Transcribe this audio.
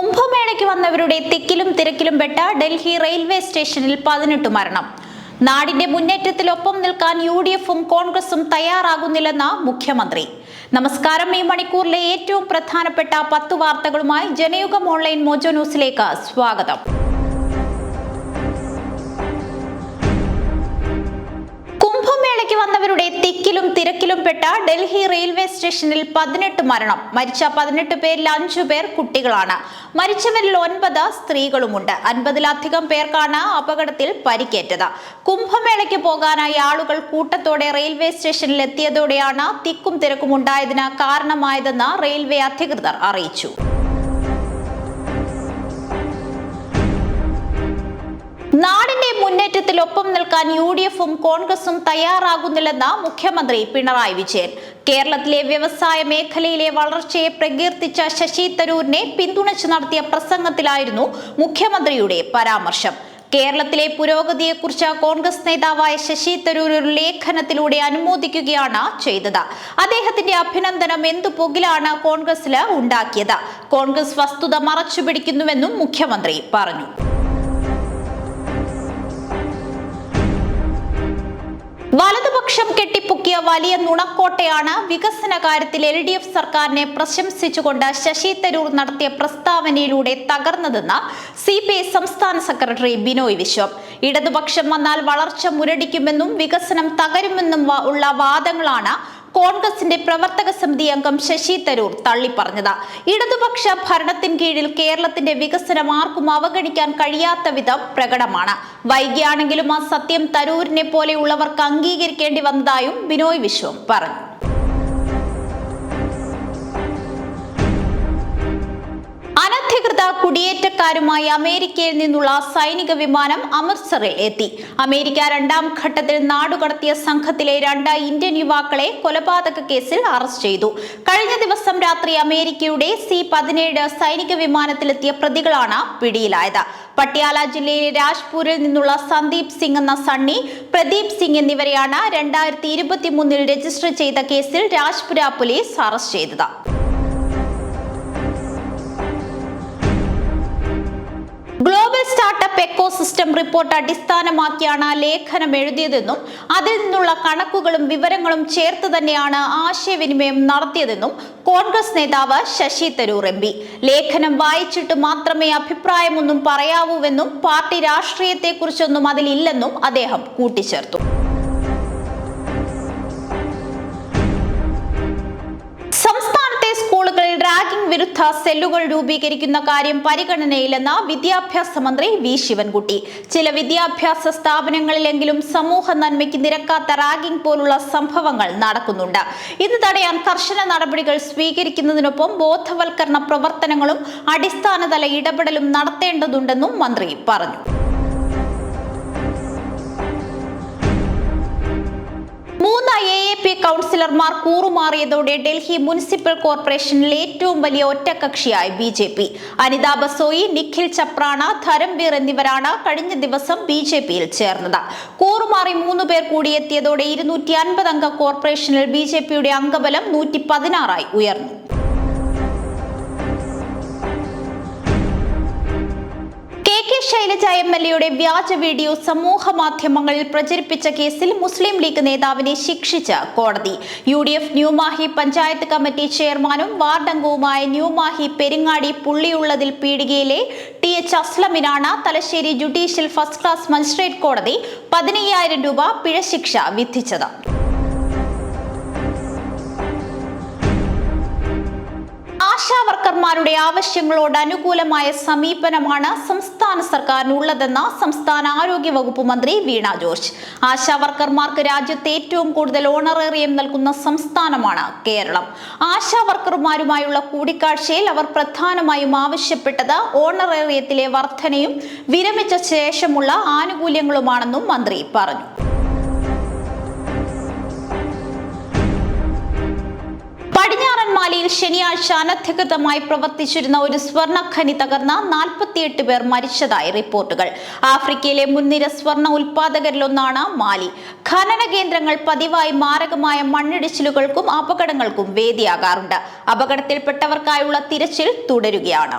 കുംഭമേളയ്ക്ക് വന്നവരുടെ തിക്കിലും തിരക്കിലും പെട്ട ഡൽഹി റെയിൽവേ സ്റ്റേഷനിൽ പതിനെട്ട് മരണം. നാടിന്റെ മുന്നേറ്റത്തിലൊപ്പം നിൽക്കാൻ യു ഡി എഫും കോൺഗ്രസും തയ്യാറാകുന്നില്ലെന്ന മുഖ്യമന്ത്രി. നമസ്കാരം. ഈ മണിക്കൂറിലെ ഏറ്റവും പ്രധാനപ്പെട്ട പത്ത് വാർത്തകളുമായി ജനയുഗം ഓൺലൈൻ മോജോ ന്യൂസിലേക്ക് സ്വാഗതം. തിരക്കിലും പെട്ട ഡൽഹി റെയിൽവേ സ്റ്റേഷനിൽ പതിനെട്ട് മരണം. മരിച്ച പതിനെട്ട് പേരിൽ അഞ്ചു പേർ കുട്ടികളാണ്. മരിച്ചവരിൽ ഒൻപത് സ്ത്രീകളുമുണ്ട്. അൻപതിലധികം പേർക്കാണ് അപകടത്തിൽ പരിക്കേറ്റത്. കുംഭമേളയ്ക്ക് പോകാനായി ആളുകൾ കൂട്ടത്തോടെ റെയിൽവേ സ്റ്റേഷനിൽ എത്തിയതോടെയാണ് തിക്കും തിരക്കും ഉണ്ടായതിന് കാരണമായതെന്ന് റെയിൽവേ അധികൃതർ അറിയിച്ചു. നാടിന്റെ മുന്നേറ്റത്തിൽ ഒപ്പം നിൽക്കാൻ യു ഡി എഫും കോൺഗ്രസും തയ്യാറാകുന്നില്ലെന്ന് മുഖ്യമന്ത്രി പിണറായി വിജയൻ. കേരളത്തിലെ വ്യവസായ മേഖലയിലെ വളർച്ചയെ പ്രകീർത്തിച്ച ശശി തരൂരിനെ പിന്തുണച്ചു നടത്തിയ പ്രസംഗത്തിലായിരുന്നു മുഖ്യമന്ത്രിയുടെ പരാമർശം. കേരളത്തിലെ പുരോഗതിയെക്കുറിച്ച് കോൺഗ്രസ് നേതാവായ ശശി തരൂർ ഒരു ലേഖനത്തിലൂടെ അനുമോദിക്കുകയാണ് ചെയ്തത്. അദ്ദേഹത്തിന്റെ അഭിനന്ദനം എന്തു പുകിലാണ് കോൺഗ്രസിൽ ഉണ്ടാക്കിയത്. കോൺഗ്രസ് വസ്തുത മറച്ചുപിടിക്കുന്നുവെന്നും മുഖ്യമന്ത്രി പറഞ്ഞു. വലതുപക്ഷം കെട്ടിപ്പൊക്കിയ വലിയ നുണക്കോട്ടയാണ് വികസന കാര്യത്തിൽ എൽ ഡി എഫ് സർക്കാരിനെ പ്രശംസിച്ചുകൊണ്ട് ശശി തരൂർ നടത്തിയ പ്രസ്താവനയിലൂടെ തകർന്നതെന്ന് സി പി ഐ സംസ്ഥാന സെക്രട്ടറി ബിനോയ് വിശ്വം. ഇടതുപക്ഷം വന്നാൽ വളർച്ച മുരടിക്കുമെന്നും വികസനം തകരുമെന്നും ഉള്ള വാദങ്ങളാണ് കോൺഗ്രസിന്റെ പ്രവർത്തക സമിതി അംഗം ശശി തരൂർ തള്ളിപ്പറഞ്ഞത്. ഇടതുപക്ഷ ഭരണത്തിൻ കീഴിൽ കേരളത്തിന്റെ വികസനം ആർക്കും അവഗണിക്കാൻ കഴിയാത്ത വിധം പ്രകടമാണ്. വൈകിയാണെങ്കിലും ആ സത്യം തരൂരിനെ പോലെയുള്ളവർക്ക് അംഗീകരിക്കേണ്ടി വന്നതായും ബിനോയ് വിശ്വം പറഞ്ഞു. അനധികൃത കുടിയേറ്റക്കാരുമായി അമേരിക്കയിൽ നിന്നുള്ള സൈനിക വിമാനം അമൃത്സറിൽ എത്തി. അമേരിക്ക രണ്ടാം ഘട്ടത്തിൽ നാടുകടത്തിയ സംഘത്തിലെ രണ്ട് ഇന്ത്യൻ യുവാക്കളെ കൊലപാതക കേസിൽ അറസ്റ്റ് ചെയ്തു. കഴിഞ്ഞ ദിവസം രാത്രി അമേരിക്കയുടെ സി പതിനേഴ് സൈനിക വിമാനത്തിലെത്തിയ പ്രതികളാണ് പിടിയിലായത്. പട്യാല ജില്ലയിലെ രാജ്പൂരിൽ നിന്നുള്ള സന്ദീപ് സിംഗ് എന്ന സണ്ണി പ്രദീപ് സിംഗ് എന്നിവരെയാണ് രണ്ടായിരത്തി ഇരുപത്തി രജിസ്റ്റർ ചെയ്ത കേസിൽ രാജ്പുര പോലീസ് അറസ്റ്റ് ചെയ്തത്. ഗ്ലോബൽ സ്റ്റാർട്ടപ്പ് എക്കോസിസ്റ്റം റിപ്പോർട്ട് അടിസ്ഥാനമാക്കിയാണ് ലേഖനം എഴുതിയതെന്നും അതിൽ നിന്നുള്ള കണക്കുകളും വിവരങ്ങളും ചേർത്ത് തന്നെയാണ് ആശയവിനിമയം നടത്തിയതെന്നും കോൺഗ്രസ് നേതാവ് ശശി തരൂർ എം ലേഖനം വായിച്ചിട്ട് മാത്രമേ അഭിപ്രായമൊന്നും പറയാവൂവെന്നും പാർട്ടി രാഷ്ട്രീയത്തെക്കുറിച്ചൊന്നും അതിലില്ലെന്നും അദ്ദേഹം കൂട്ടിച്ചേർത്തു. വിരുദ്ധ സെല്ലുകൾ രൂപീകരിക്കുന്ന കാര്യം പരിഗണനയിലെന്ന് വിദ്യാഭ്യാസ മന്ത്രി വി. ശിവൻകുട്ടി. ചില വിദ്യാഭ്യാസ സ്ഥാപനങ്ങളിലെങ്കിലും സമൂഹ നന്മയ്ക്ക് നിരക്കാത്ത റാഗിംഗ് പോലുള്ള സംഭവങ്ങൾ നടക്കുന്നുണ്ട്. ഇത് തടയാൻ കർശന നടപടികൾ സ്വീകരിക്കുന്നതിനൊപ്പം ബോധവൽക്കരണ പ്രവർത്തനങ്ങളും അടിസ്ഥാനതല ഇടപെടലും നടത്തേണ്ടതുണ്ടെന്നും മന്ത്രി പറഞ്ഞു. കൗൺസിലർമാർ കൂറുമാറിയതോടെ ഡൽഹി മുനിസിപ്പൽ കോർപ്പറേഷനിൽ ഏറ്റവും വലിയ ഒറ്റക്കക്ഷിയായി B J P. Anita Basoya Nikhil Chaprana Dharambir എന്നിവരാണ് കഴിഞ്ഞ ദിവസം ബി ജെ പിയിൽ ചേർന്നത്. കൂറുമാറി മൂന്ന് പേർ കൂടി എത്തിയതോടെ ഇരുന്നൂറ്റി അൻപത് അംഗ കോർപ്പറേഷനിൽ ബി ജെ പിയുടെ അംഗബലം നൂറ്റി പതിനാറായി ഉയർന്നു. ശൈലജ എം എൽ എയുടെ വ്യാജ വീഡിയോ സമൂഹ മാധ്യമങ്ങളിൽ പ്രചരിപ്പിച്ച കേസിൽ മുസ്ലിം ലീഗ് നേതാവിനെ ശിക്ഷിച്ച കോടതി. U D F New Mahe panchayat committee ചെയർമാനും വാർഡ് അംഗവുമായ ന്യൂമാഹി പെരിങ്ങാടി പുള്ളിയുള്ളതിൽ പീടികയിലെ T H അസ്ലമിനാണ് Thalassery judicial first class magistrate കോടതി പതിനയ്യായിരം രൂപ പിഴശിക്ഷ വിധിച്ചത്. ആശാ വർക്കർമാരുടെ ആവശ്യങ്ങളോട് അനുകൂലമായ സമീപനമാണ് സംസ്ഥാന സർക്കാരിനുള്ളതെന്ന് സംസ്ഥാന ആരോഗ്യ വകുപ്പ് മന്ത്രി വീണ ജോർജ്. ആശാ വർക്കർമാർക്ക് രാജ്യത്ത് ഏറ്റവും കൂടുതൽ ഓണറേറിയം നൽകുന്ന സംസ്ഥാനമാണ് കേരളം. ആശാ വർക്കർമാരുമായുള്ള കൂടിക്കാഴ്ചയിൽ അവർ പ്രധാനമായും ആവശ്യപ്പെട്ടത് ഓണറേറിയത്തിലെ വർധനയും വിരമിച്ച ശേഷമുള്ള ആനുകൂല്യങ്ങളുമാണെന്നും മന്ത്രി പറഞ്ഞു. മാലിയിൽ ശനിയാഴ്ച അനധികൃതമായി പ്രവർത്തിച്ചിരുന്ന ഒരു സ്വർണഖനി തകർന്ന നാൽപ്പത്തിയെട്ട് പേർ മരിച്ചതായി റിപ്പോർട്ടുകൾ. ആഫ്രിക്കയിലെ മുൻനിര സ്വർണ ഉൽപാദകരിലൊന്നാണ് മാലി. ഖനന കേന്ദ്രങ്ങൾ പതിവായി മാരകമായ മണ്ണിടിച്ചിലുകൾക്കും അപകടങ്ങൾക്കും വേദിയാകാറുണ്ട്. അപകടത്തിൽപ്പെട്ടവർക്കായുള്ള തിരച്ചിൽ തുടരുകയാണ്.